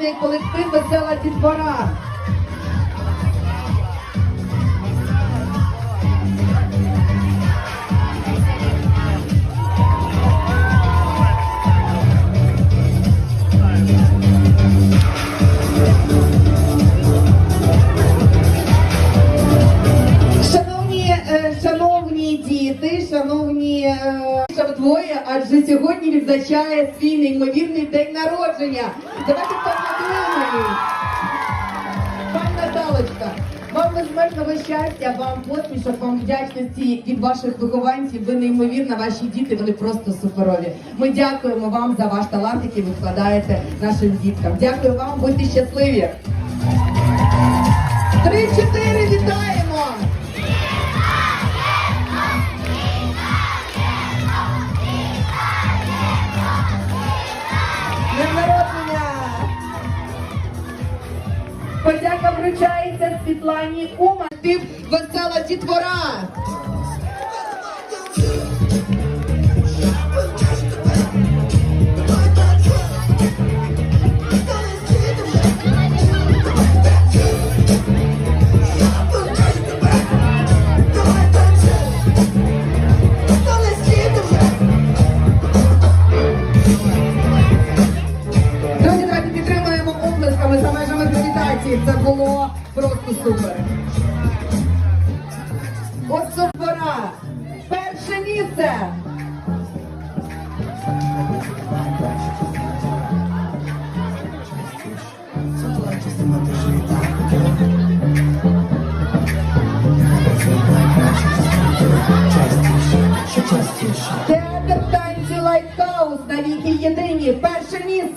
музичний колектив Весела дітвора. Шановні, діти, шановні е, двоє, адже сьогодні відзначає свій неймовірний день народження. Давайте поаплодуємо. Пані Наталочка, вам безмежного щастя, вам посмішок, вам вдячності від ваших вихованців. Ви неймовірна, ваші діти, вони просто суперові. Ми дякуємо вам за ваш талант, який ви вкладаєте нашим діткам. Дякую вам, будьте щасливі. Три-чотири вітаємо! Подяка вручається Світлані Ума. Ти весела дітвора. Друзі, праці. Це було просто супер. Ось Особора. Перше місце. Театр танців на навіки єдині. Перше місце.